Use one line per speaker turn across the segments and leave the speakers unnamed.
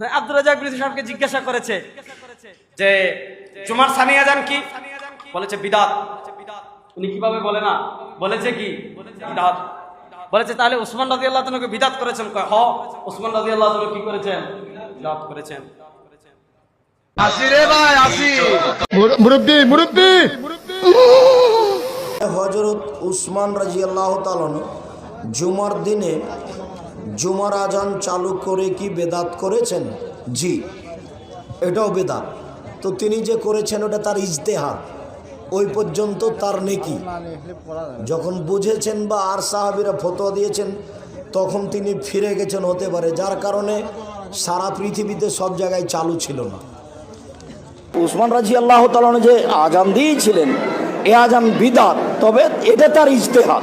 আব্দুল রাজাক বিন সাহেবকে জিজ্ঞাসা করেছে যে জুমার সানি আজান কি? বলেছে বিদাত। উনি কীভাবে বলে না? বলেছে কি? বিদাত। বলেছে তাহলে উসমান রাজি আল্লাহ তোমাকে বিদাত করেছেন? হ উসমান রাজি আল্লাহ কি করেছেন? বিদাত করেছেন।
মুরব্বী মুরব্বী।
হজরত উসমান রাজি আল্লাহ তালন জুমার দিনে জুমার আজান চালু করে কি বেদাত করেছেন? জি, এটাও বেদাত। তো তিনি যে করেছেন, ওটা তার ইজতেহার। ওই পর্যন্ত তার নেকি। যখন বুঝেছেন বা আর সাহাবিরা ফতোয়া দিয়েছেন, তখন তিনি ফিরে গেছেন হতে পারে, যার কারণে সারা পৃথিবীতে সব জায়গায় চালু ছিল না।
উসমান রাজি আল্লাহ তালন যে আজান দিয়েছিলেন, এ আজান বিদাত, তবে এটা তার ইজতেহার।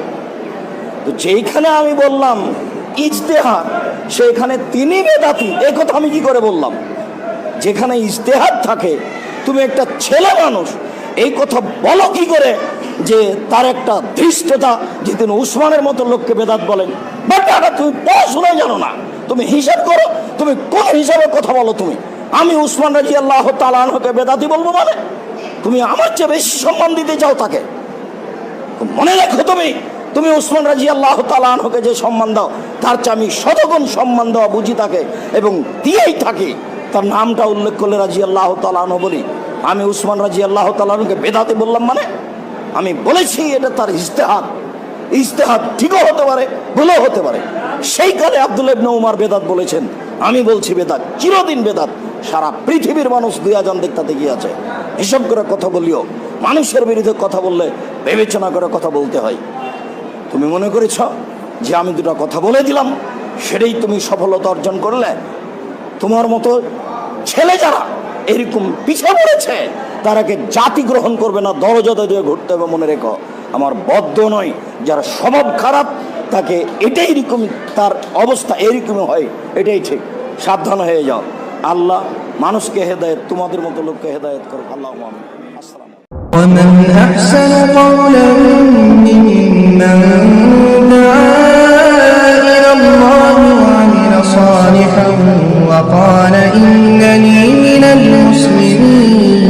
তো যেইখানে আমি বললাম ইজতেহার সেইখানে তিনি বেদাতি। কথা আমি কি করে বললাম? যেখানে ইজতেহার থাকে, তুমি একটা ছেলে মানুষ, এই কথা বলো কি করে যে তার একটা ধৃষ্টতা যে তিনি উসমানের মতো লোককে বেদাত বলেন? বাট, তুমি পড়াশোনায় জানো না। তুমি হিসাব করো, তুমি কোন হিসাবে কথা বলো তুমি? আমি উসমান রাজি আল্লাহ তালানহকে বেদাতি বলব মানে? তুমি আমার চেয়ে বেশি সম্মান দিতে চাও তাকে? মনে রাখো তুমি তুমি উসমান রাজি আল্লাহ তালানহকে যে সম্মান দাও, তার চেয়ে আমি শতগুণ সম্মান দেওয়া বুঝি তাকে এবং দিয়েই থাকি। তার নামটা উল্লেখ করলে রাজি আল্লাহ তালানহ বলি, আমি উসমান রাজি আল্লাহ তালানহকে বেদাতে বললাম মানে? আমি বলেছি এটা তার ইস্তেহার ইস্তেহার ঠিকও হতে পারে, ভুলও হতে পারে। সেই কালে আব্দুল ইবনে উমার বেদাত বলেছেন, আমি বলছি বেদাত, চিরদিন বেদাত। সারা পৃথিবীর মানুষ দুই আজান দেখতে গিয়ে আছে। হিসাব করে কথা বলিও। মানুষের বিরুদ্ধে কথা বললে বিবেচনা করে কথা বলতে হয়। তুমি মনে করেছ যে আমি দুটো কথা বলে দিলাম? সেটাই তুমি সফলতা অর্জন করলে। তোমার মতো ছেলে যারা এরকম পিছে পড়েছে তারাকে জাতি গ্রহণ করবে না? দরজাতে দিয়ে ঘুরতে হবে, মনে রেখো। আমার বদ্ধ নয়, যারা স্বভাব খারাপ, তাকে এটাই রকম তার অবস্থা এরকম হয়, এটাই ঠিক। সাবধান হয়ে যাও। আল্লাহ মানুষকে হেদায়ত, তোমাদের মতো লোককে হেদায়ত করো আল্লাহ من دعا إلى
الله صالحا وقال إنني من المسلمين